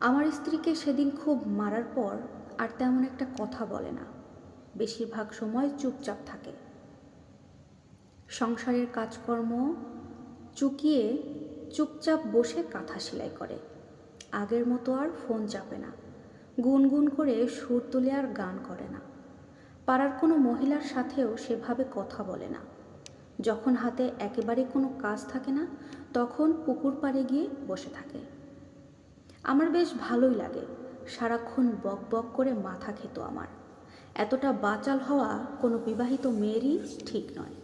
আমার স্ত্রীকে সেদিন খুব মারার পর আর তেমন একটা কথা বলে না। বেশিরভাগ সময় চুপচাপ থাকে। সংসারের কাজকর্ম চুকিয়ে চুপচাপ বসে কাঁথা সেলাই করে। আগের মতো আর ফোন চাপে না। গুনগুন করে সুর তুলে আর গান করে না। পাড়ার কোনো মহিলার সাথেও সেভাবে কথা বলে না। যখন হাতে একেবারে কোনো কাজ থাকে না, তখন পুকুর পাড়ে গিয়ে বসে থাকে। আমার বেশ ভালোই লাগে। সারাক্ষণ বক বক করে মাথা খেত আমার। এতটা বাচাল হওয়া কোনো বিবাহিত মেয়েরই ঠিক নয়।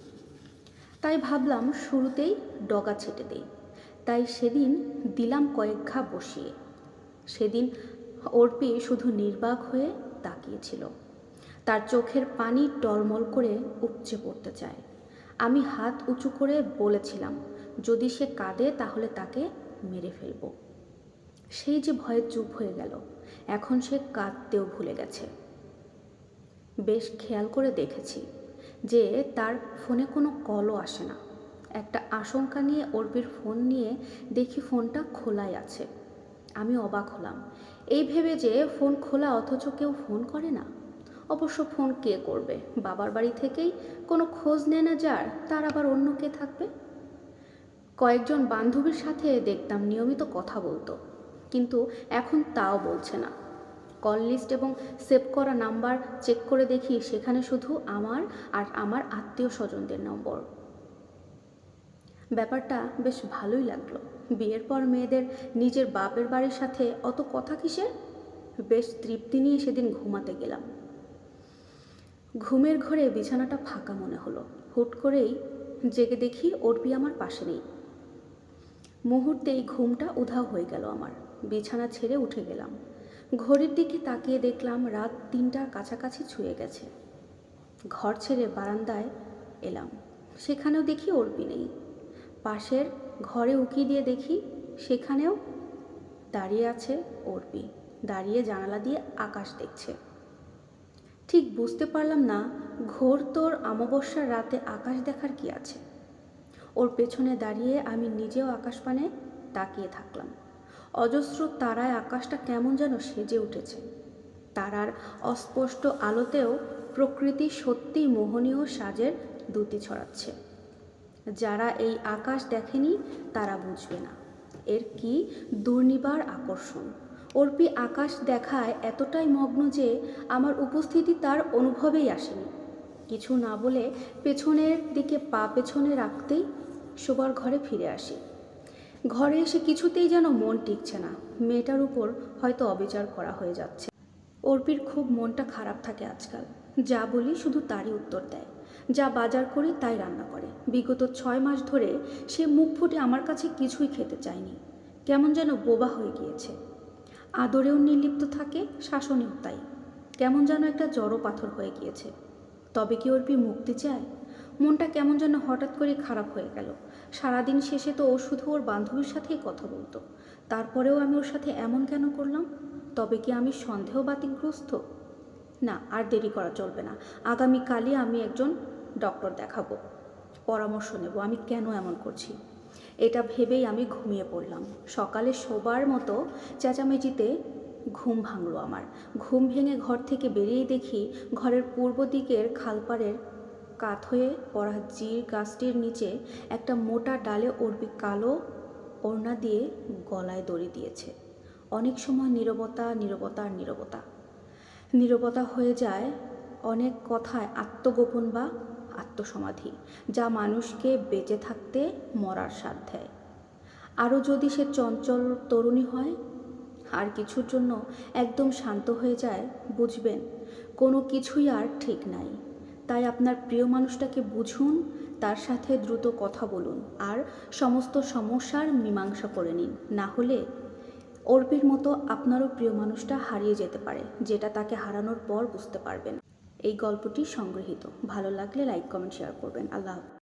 তাই ভাবলাম শুরুতেই ডগা ছেটে দেই। তাই সেদিন দিলাম কয়েক ঘা বসিয়ে। সেদিন অর্পি শুধু নির্বাক হয়ে তাকিয়েছিল। তার চোখের পানি টলমল করে উপচে পড়তে চায়। আমি হাত উঁচু করে বলেছিলাম, যদি সে কাঁদে তাহলে তাকে মেরে ফেলব। সেই যে ভয়ে চুপ হয়ে গেল, এখন সে কাঁদতেও ভুলে গেছে। বেশ খেয়াল করে দেখেছি যে তার ফোনে কোনো কলও আসে না। একটা আশঙ্কা নিয়ে অর্পির ফোন নিয়ে দেখি ফোনটা খোলাই আছে। আমি অবাক হলাম, এই ভেবে যে ফোন খোলা অথচ কেউ ফোন করে না। অবশ্য ফোন কে করবে? বাবার বাড়ি থেকেই কোনো খোঁজ নেয় না যার, তার আবার অন্য কে থাকবে? কয়েকজন বান্ধবীর সাথে দেখতাম নিয়মিত কথা বলতো। কিন্তু এখন তাও বলছে না। কল লিস্ট এবং সেভ করা নাম্বার চেক করে দেখি সেখানে শুধু আমার আর আমার আত্মীয় স্বজনদের নম্বর। ব্যাপারটা বেশ ভালোই লাগল। বিয়ের পর মেয়েদের নিজের বাপের বাড়ির সাথে অত কথা কিসের? বেশ তৃপ্তি নিয়ে সেদিন ঘুমাতে গেলাম। ঘুমের ঘরে বিছানাটা ফাঁকা মনে হলো। হুট করেই জেগে দেখি অর্পি আমার পাশে নেই। মুহূর্তেই ঘুমটা উধাও হয়ে গেল আমার। বিছানা ছেড়ে উঠে গেলাম। ঘড়ির দিকে তাকিয়ে দেখলাম রাত তিনটার কাছাকাছি ছুঁয়ে গেছে। ঘর ছেড়ে বারান্দায় এলাম। সেখানেও দেখি অর্পি নেই। পাশের ঘরে উকি দিয়ে দেখি সেখানেও দাঁড়িয়ে আছে অর্পি। দাঁড়িয়ে জানালা দিয়ে আকাশ দেখছে। ঠিক বুঝতে পারলাম না, ঘোর তোর অমাবস্যার রাতে আকাশ দেখার কি আছে? ওর পেছনে দাঁড়িয়ে আমি নিজেও আকাশপানে তাকিয়ে থাকলাম। অজস্র তারায় আকাশটা কেমন যেন সেজে উঠেছে। তারার অস্পষ্ট আলোতেও প্রকৃতি সত্যি মোহনীয় সাজের দ্যুতি ছড়াচ্ছে। যারা এই আকাশ দেখেনি, তারা বুঝবে না। এর কি দুর্নিবার আকর্ষণ? অর্পি আকাশ দেখায় এতটাই মগ্ন যে আমার উপস্থিতি তার অনুভবেই আসেনি। কিছু না বলে পেছনের দিকে পা পেছনে রাখতেই শোবার ঘরে ফিরে আসি। ঘরে এসে কিছুতেই যেন মন টিকছে না। মেয়েটার উপর হয়তো অবিচার করা হয়ে যাচ্ছে। অর্পির খুব মনটা খারাপ থাকে আজকাল। যা বলি শুধু তারই উত্তর দেয়। যা বাজার করি তাই রান্না করে। বিগত ছয় মাস ধরে সে মুখ ফুটে আমার কাছে কিছুই খেতে চায়নি। কেমন যেন বোবা হয়ে গিয়েছে। আদরেও নির্লিপ্ত থাকে, শাসনেও তাই। কেমন যেন একটা জড়ো পাথর হয়ে গিয়েছে। তবে কি অর্পি মুক্তি চায়? মনটা কেমন যেন হঠাৎ করে খারাপ হয়ে গেল। সারাদিন শেষে তো ও শুধু ওর বান্ধবীর সাথেই কথা বলতো। তারপরেও আমি ওর সাথে এমন কেন করলাম? তবে কি আমি সন্দেহ সন্দেহবাতিগ্রস্ত? না, আর দেরি করা চলবে না। আগামীকালই আমি একজন ডক্টর দেখাবো। পরামর্শ নেব, আমি কেন এমন করছি? এটা ভেবেই আমি ঘুমিয়ে পড়লাম। সকালে শোবার মতো চেঁচামেচিতে ঘুম ভাঙলো আমার। ঘুম ভেঙে ঘর থেকে বেরিয়ে দেখি ঘরের পূর্ব দিকের খালপাড়ের কাত হয়ে পড়া জির গাছটির নিচে একটা মোটা ডালে অর্বি কালো ওড়না দিয়ে গলায় দড়ি দিয়েছে। অনেক সময় নীরবতা নীরবতা আর নীরবতা। নীরবতা হয়ে যায় অনেক কথায় আত্মগোপন বা আত্মসমাধি, যা মানুষকে বেঁচে থাকতে মরার স্বাদ দেয় আরও যদি সে চঞ্চল তরুণী হয়, আর কিছুর জন্য একদম শান্ত হয়ে যায়, বুঝবেন কোনো কিছুই আর ঠিক নাই। তাই আপনার প্রিয় মানুষটাকে বুঝুন, তার সাথে দ্রুত কথা বলুন আর সমস্ত সমস্যার মীমাংসা করে নিন। না হলে অর্পির মতো আপনারও প্রিয় মানুষটা হারিয়ে যেতে পারে, যেটা তাকে হারানোর পর বুঝতে পারবেন। এই গল্পটি সংগৃহীত। ভালো লাগলে লাইক, কমেন্ট, শেয়ার করবেন। আল্লাহ।